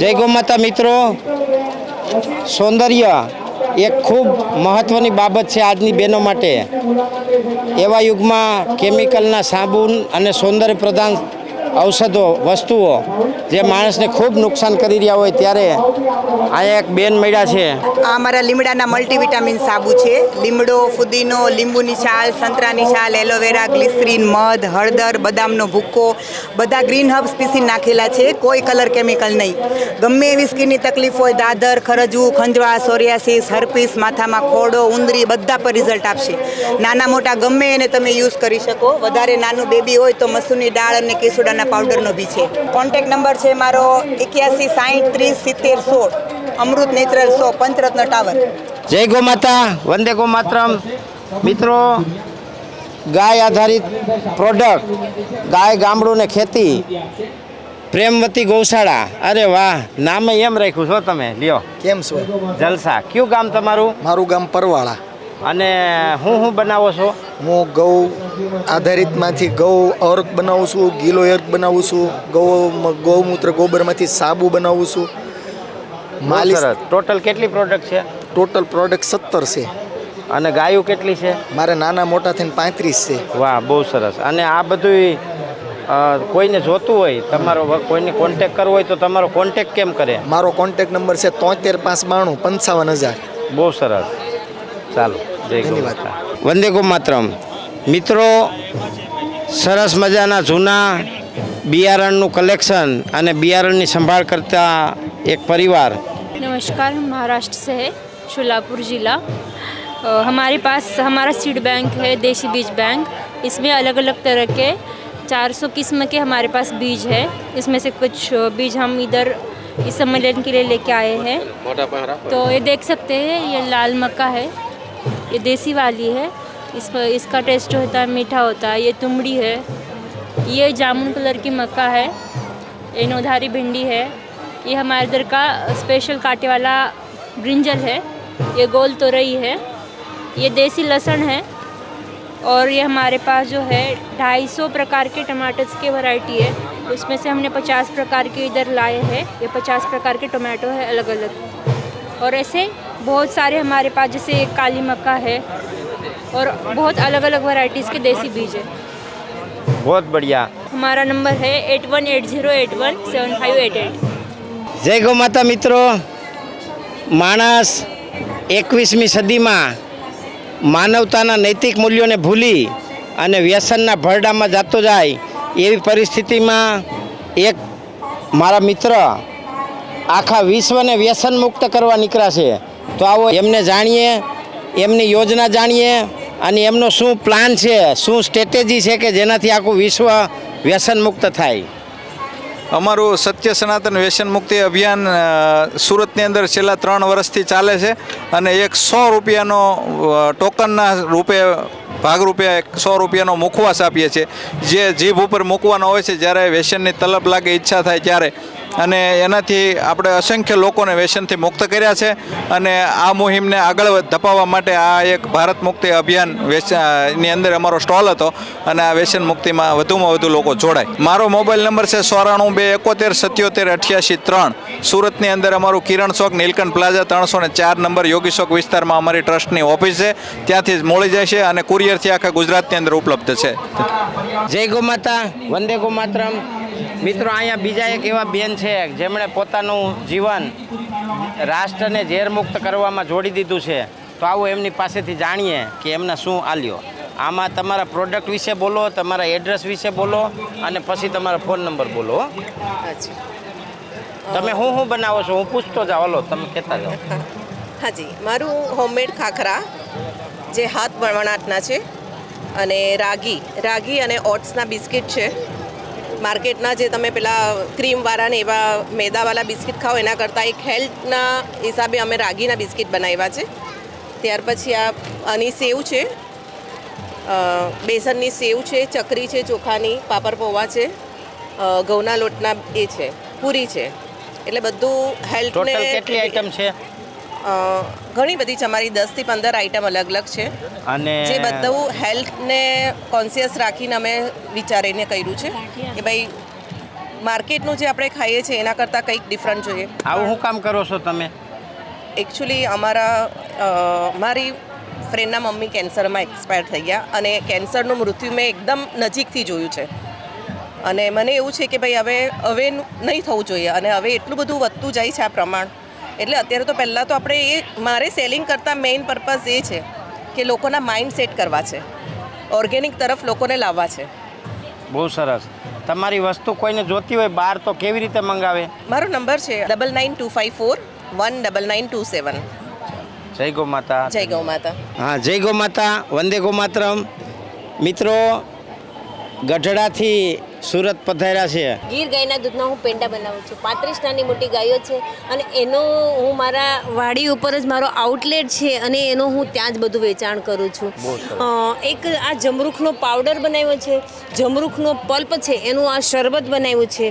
જય ગૌમાતા મિત્રો. સૌંદર્ય એક ખૂબ મહત્ત્વની બાબત છે આજની બહેનો માટે. એવા યુગમાં કેમિકલના સાબુન અને સૌંદર્ય પ્રધાન ઔષધો, વસ્તુઓ જે માણસને ખૂબ નુકસાન કરી રહ્યા હોય ત્યારે અહીંયા એક બેન મળ્યા છે. આ અમારા લીમડાના મલ્ટીવિટામિન સાબુ છે. લીમડો, ફુદીનો, લીંબુની છાલ, સંતરાની છાલ, એલોવેરા, ગ્લિસરીન, મધ, હળદર, બદામનો ભૂક્કો, બધા ગ્રીન હર્બ્સ પીસી નાખેલા છે. કોઈ કલર કેમિકલ નહીં. ગમે એવી સ્કિનની તકલીફ હોય, દાદર ખરજવું ખંજવા, સોરિયાસિસ, હર્પીસ, માથામાં ખોડો, ઉંદરી, બધા પર રિઝલ્ટ આપશે. નાના મોટા ગમે એને તમે યુઝ કરી શકો. વધારે નાનું બેબી હોય તો મસૂરની દાળ અને કેસુડાના પાવડરનો બી છે. કોન્ટેક નંબર છે મારો એક્યાસી સાહીઠ ત્રીસ સિત્તેર સોળ. અમૃત નેચરલ સો પંચરત્ન ટાવર. જય ગૌમાતા વંદે ગૌમાતરમ મિત્રો ગાય આધારિત પ્રોડક્ટ ગાય ગામડું ને ખેતી. પ્રેમવતી ગૌશાળા. અરે વાહ નામે એમ રાખ્યું છો તમે. લ્યો. કેમ છો? જલસા. કયું ગામ તમારું? મારું ગામ પરવાળા. અને હું હું બનાવો છો? હું ગૌ આધારિતમાંથી ગૌ અર્ક બનાવું છું ગીલો અર્ક બનાવું છું ગૌ ગૌમૂત્ર ગોબરમાંથી સાબુ બનાવું છું. માલિશ ટોટલ કેટલી પ્રોડક્ટ છે? ટોટલ પ્રોડક્ટ સત્તર છે. અને ગાયું કેટલી છે? મારે નાના મોટા થઈને પાંત્રીસ છે. વાહ બહુ સરસ. અને આ બધું કોઈને જોતું હોય તમારો કોઈને કોન્ટેક કરવો હોય તો તમારો કોન્ટેક કેમ કરે? મારો કોન્ટેક નંબર છે તોતેર પાંચ બાણું પંચાવન હજાર. બહુ સરસ. ચાલો જય ગૌ ધન્યવાદ. માતા. વંદે ગૌ માતરમ મિત્રો સરસ મજાના જૂના બિયારણનું કલેક્શન અને બિયારણની સંભાળ કરતા એક પરિવાર नमस्कार हम महाराष्ट्र से है शोलापुर ज़िला अ, हमारे पास हमारा सीड बैंक है देशी बीज बैंक इसमें अलग अलग तरह के 400 किस्म के हमारे पास बीज है इसमें से कुछ बीज हम इधर इस सम्मेलन के लिए लेके आए हैं तो ये देख सकते हैं ये लाल मक्का है ये देसी वाली है। इस इसका टेस्ट होता है, मीठा होता है, ये तुमड़ी है। ये जामुन कलर की मक्का है। ये नौधारी भिंडी है। ये हमारे इधर का स्पेशल काटे वाला ब्रिंजल है। ये गोल तोरई है। ये देसी लहसुन है। और ये हमारे पास जो है 250 प्रकार के टमाटर्स की वैरायटी है। उसमें से हमने 50 प्रकार के इधर लाए हैं। ये 50 प्रकार के टोमेटो है अलग अलग और ऐसे बहुत सारे हमारे पास जैसे एक काली मक्का है और बहुत अलग अलग वैरायटीज़ के देसी बीज है बहुत बढ़िया हमारा नंबर है eight one eight zero eight one seven five eight eight જય ગૌ માતા મિત્રો માણસ એકવીસમી સદીમાં માનવતાના નૈતિક મૂલ્યોને ભૂલી અને વ્યસનના ભરડામાં જતો જાય એવી પરિસ્થિતિમાં એક મારા મિત્ર આખા વિશ્વને વ્યસન મુક્ત કરવા નીકળ્યા છે તો આવો એમને જાણીએ, એમની યોજના જાણીએ અને એમનો શું પ્લાન છે, શું સ્ટ્રેટેજી છે કે જેનાથી આખું વિશ્વ વ્યસન મુક્ત થાય? અમારું સત્ય સનાતન વ્યસન મુક્તિ અભિયાન સુરતની અંદર છેલ્લા ત્રણ વર્ષથી ચાલે છે અને એક સો રૂપિયાનો ટોકનના રૂપે, ભાગરૂપે એક સો રૂપિયાનો મુખવાસ આપીએ છીએ. જે જીભ ઉપર મૂકવાનો હોય છે, જ્યારે વ્યસનની તલબ લાગે, ઈચ્છા થાય ત્યારે અને એનાથી આપણે અસંખ્ય લોકોને વ્યસનથી મુક્ત કર્યા છે અને આ મુહિમને આગળ ધપાવવા માટે આ એક ભારત મુક્તિ અભિયાનની અંદર અમારો સ્ટોલ હતો અને આ વ્યસન મુક્તિમાં વધુમાં વધુ લોકો જોડાય. મારો મોબાઈલ નંબર છે સોરાણું બે એકોતેર સત્યોતેર અઠ્યાસી ત્રણ. સુરતની અંદર અમારું કિરણ ચોક, નીલકંઠ પ્લાઝા ત્રણસો ને ચાર નંબર, યોગી ચોક વિસ્તારમાં અમારી ટ્રસ્ટની ઓફિસ છે. ત્યાંથી જ મળી જાય છે અને કુરિયરથી આખા ગુજરાતની અંદર ઉપલબ્ધ છે. જય ગો માતા, વંદે ગો માતરમ. મિત્રો અહીંયા બીજા એક એવા બેન છે જેમણે પોતાનું જીવન રાષ્ટ્રને ઝેરમુક્ત કરવામાં જોડી દીધું છે. તો આવો એમની પાસેથી જાણીએ કે એમને શું આલ્યો. આમાં તમારા પ્રોડક્ટ વિશે બોલો તમારા એડ્રેસ વિશે બોલો અને પછી તમારો ફોન નંબર બોલો હો. તમે હું શું બનાવો છો? હું પૂછતો જાઓ હલો તમે કહેતા જાઓ. હાજી મારું હોમમેડ ખાખરા જે હાથ વણાટના છે અને રાગી રાગી અને ઓટ્સના બિસ્કિટ છે. માર્કેટના જે તમે પેલા ક્રીમવાળા ને એવા મેદાવાળા બિસ્કિટ ખાઓ, એના કરતાં એક હેલ્થના હિસાબે અમે રાગીના બિસ્કિટ બનાવ્યા છે. ત્યાર પછી આ આની સેવ છે. બેસનની સેવ છે, ચકરી છે, ચોખાની, પાપડ પૌવા છે ઘઉંના લોટના એ છે, પૂરી છે. એટલે બધું હેલ્થ કેટલી આઈટમ છે? ઘણી બધી છે અમારી દસથી પંદર આઈટમ અલગ અલગ છે. અને જે બધું હેલ્થને કોન્સિયસ રાખીને અમે વિચારીને કર્યું છે કે ભાઈ માર્કેટનું જે આપણે ખાઈએ છીએ એના કરતાં કંઈક ડિફરન્ટ જોઈએ. આવું શું કામ કરો છો તમે? એકચ્યુઅલી અમારા મારી ફ્રેન્ડના મમ્મી કેન્સરમાં એક્સપાયર થઈ ગયા અને કેન્સરનું મૃત્યુ મેં એકદમ નજીકથી જોયું છે. અને મને એવું છે કે ભાઈ હવે હવે નહીં થવું જોઈએ અને હવે એટલું બધું વધતું જાય છે આ પ્રમાણ. એટલે અત્યારે તો પહેલાં તો આપણે એ મારે સેલિંગ કરતાં મેઇન પર્પઝ એ છે કે લોકોના માઇન્ડ સેટ કરવા છે. ઓર્ગેનિક તરફ લોકોને લાવવા છે. બહુ સરસ. તમારી વસ્તુ કોઈને જોતી હોય બહાર તો કેવી રીતે મંગાવે? મારો નંબર છે double nine two five four one double nine two seven જય ગૌ માતા. જય ગૌ માતા. હા જય ગૌ માતા. વંદે ગૌ માતરમ. મિત્રો ગઢડાથી સુરત પધાર્યા છે. ગીર ગાયના દૂધના હું પેંડા બનાવું છું. પાંત્રીસ નાની મોટી ગાયો છે અને એનો હું મારા વાડી ઉપર જ મારો આઉટલેટ છે અને એનો હું ત્યાં જ બધું વેચાણ કરું છું. એક આ જમરૂખનો પાવડર બનાવ્યો છે. જમરૂખનો પલ્પ છે એનું આ શરબત બનાવ્યું છે.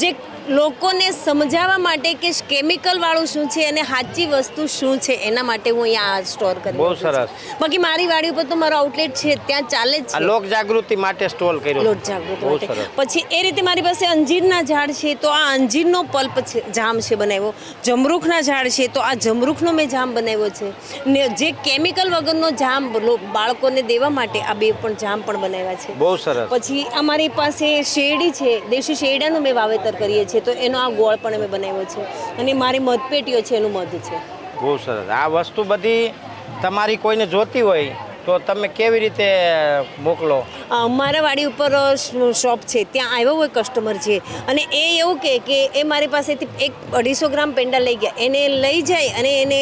જે લોકોને સમજાવવા માટે કે કેમિકલવાળું શું છે અને સાચી વસ્તુ શું છે એના માટે હું અહીંયા આ સ્ટોર કરી બહુ સરસ. બાકી મારી વાડી ઉપર તો મારો આઉટલેટ છે ત્યાં ચાલે જ છે. લોક જાગૃતિ માટે સ્ટોલ કર્યો. લોક જાગૃતિ માટે. પછી એ રીતે મારી પાસે અંજીરના ઝાડ છે તો આ અંજીરનો પલ્પ છે જામ છે બનાવ્યો. જમરૂખના ઝાડ છે તો આ જમરૂખનો મેં જામ બનાવ્યો છે. ને જે કેમિકલ વગરનો જામ બાળકોને દેવા માટે આ બે પણ જામ પણ બનાવ્યા છે. બહુ સરસ. પછી અમારી પાસે શેરડી છે દેશી શેરડાનું મેં વાવેતર કરીએ છીએ. તો એનો આ ગોળ પણ અમે બનાવ્યો છે. અને મારી મધપેટીઓ છે એનું મધ છે. બહુ સરસ. આ વસ્તુ બધી તમારી કોઈને જોતી હોય તો તમે કેવી રીતે મોકલો? મારા વાડી ઉપર શોપ છે ત્યાં આવ્યો હોય કસ્ટમર છે અને એ એવું કહે કે એ મારી પાસેથી એક અઢીસો ગ્રામ પેંડા લઈ ગયા. એને લઈ જાય અને એને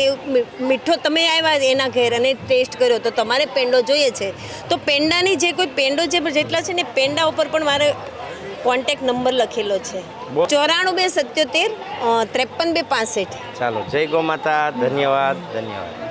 મીઠો તમે આવ્યા એના ઘેર અને ટેસ્ટ કર્યો તો તમારે પેંડો જોઈએ છે. તો પેંડાની જે કોઈ પેંડો જે જેટલા છે ને પેંડા ઉપર પણ મારે કોન્ટેક નંબર લખેલો છે. ચોરાણું બે સત્યોતેર ત્રેપન બે પાસઠ. ચાલો જય ગો માતા ધન્યવાદ ધન્યવાદ.